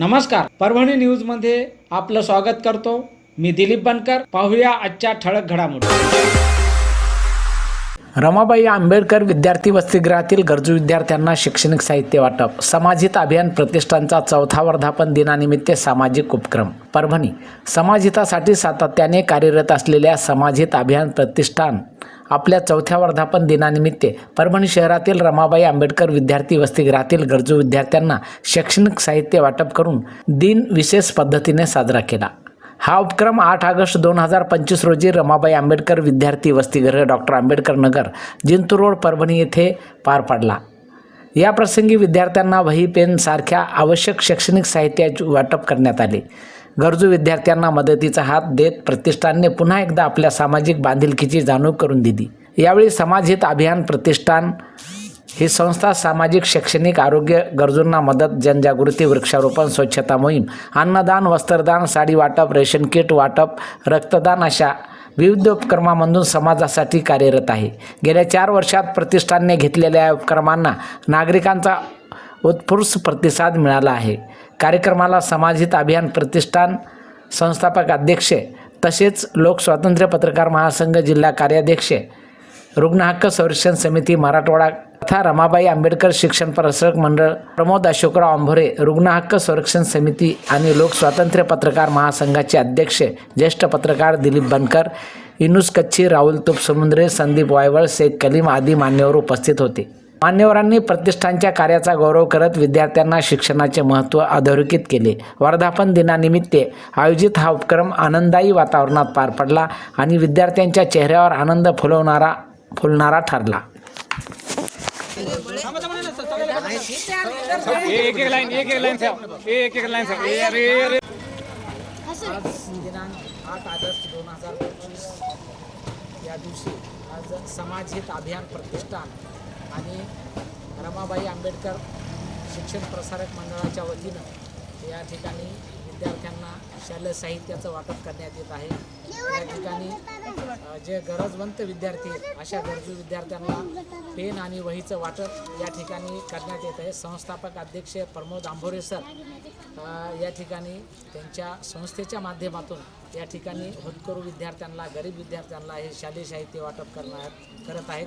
नमस्कार. परभणी न्यूजमध्ये आपलं स्वागत करतो. मी दिलीप बनकर. पाहूया आजच्या ठळक घडामोडी. रमाबाई आंबेडकर विद्यार्थी वसतिगृहातील गरजू विद्यार्थ्यांना शैक्षणिक साहित्य वाटप समाजित अभियान प्रतिष्ठानचा चौथा वर्धापन दिनानिमित्त सामाजिक उपक्रम. परभणी समाजहितासाठी सातत्याने कार्यरत असलेल्या समाजहित अभियान प्रतिष्ठान आपल्या चौथ्या वर्धापन दिनानिमित्त परभणी शहरातील रमाबाई आंबेडकर विद्यार्थी वसतिगृहातील गरजू विद्यार्थ्यांना शैक्षणिक साहित्य वाटप करून दिन विशेष पद्धतीने साजरा केला. हा उपक्रम आठ ऑगस्ट दोन हजार पंचवीस रोजी रमाबाई आंबेडकर विद्यार्थी वसतिगृह डॉक्टर आंबेडकर नगर जिंतूर रोड परभणी येथे पार पडला. या प्रसंगी विद्यार्थ्यांना वही पेन सारख्या आवश्यक शैक्षणिक साहित्याचे वाटप करण्यात आले. गरजू विद्यार्थ्यांना मदतीचा हात देत प्रतिष्ठानने पुन्हा एकदा आपल्या सामाजिक बांधिलकीची जाणीव करून दिली. यावेळी समाजहित अभियान प्रतिष्ठान ही संस्था सामाजिक शैक्षणिक आरोग्य गरजूंना मदत जनजागृती वृक्षारोपण स्वच्छता मोहीम अन्नदान वस्त्रदान साडी वाटप रेशन किट वाटप रक्तदान अशा विविध उपक्रमामधून समाजासाठी कार्यरत आहे. गेल्या चार वर्षात प्रतिष्ठानने घेतलेल्या उपक्रमांना नागरिकांचा उत्स्फूर्त प्रतिसाद मिळाला आहे. कार्यक्रमाला समाजहित अभियान प्रतिष्ठान संस्थापक अध्यक्ष तसेच लोकस्वातंत्र्य पत्रकार महासंघ जिल्हा कार्याध्यक्ष रुग्ण हक्क संरक्षण समिती मराठवाडा तथा रमाबाई आंबेडकर शिक्षण प्रसारक मंडळ प्रमोद अशोकराव आंभोरे रुग्ण हक्क संरक्षण समिती आणि लोकस्वातंत्र्य पत्रकार महासंघाचे अध्यक्ष ज्येष्ठ पत्रकार दिलीप बनकर इनुस कच्छी राहुल तुपसमुद्रे संदीप वायवळ शेख कलीम आदी मान्यवर उपस्थित होते. मान्यवरांनी प्रतिष्ठानच्या कार्याचा गौरव करत विद्यार्थ्यांना शिक्षणाचे महत्त्व अधोरेखित केले. वर्धापन दिनानिमित्त आयोजित हा उपक्रम आनंदायी वातावरणात पार पडला आणि विद्यार्थ्यांच्या चेहऱ्यावर आनंद फुलवणारा फुलणारा ठरला. आठ ऑगस्ट दोन हजार पंचवीस या दिवशी आज समाजहित अभियान प्रतिष्ठान आणि रमाबाई आंबेडकर शिक्षण प्रसारक मंडळाच्या वतीनं या ठिकाणी विद्यार्थ्यांना शालेय साहित्याचं वाटप करण्यात येत आहे. या ठिकाणी जे गरजवंत विद्यार्थी अशा गरजू विद्यार्थ्यांना पेन आणि वहीचं वाटप या ठिकाणी करण्यात येत आहे. संस्थापक अध्यक्ष प्रमोद आंभोरे सर या ठिकाणी त्यांच्या संस्थेच्या माध्यमातून या ठिकाणी होतकरू विद्यार्थ्यांना गरीब विद्यार्थ्यांना हे शालेय साहित्य वाटप करणार करत आहेत.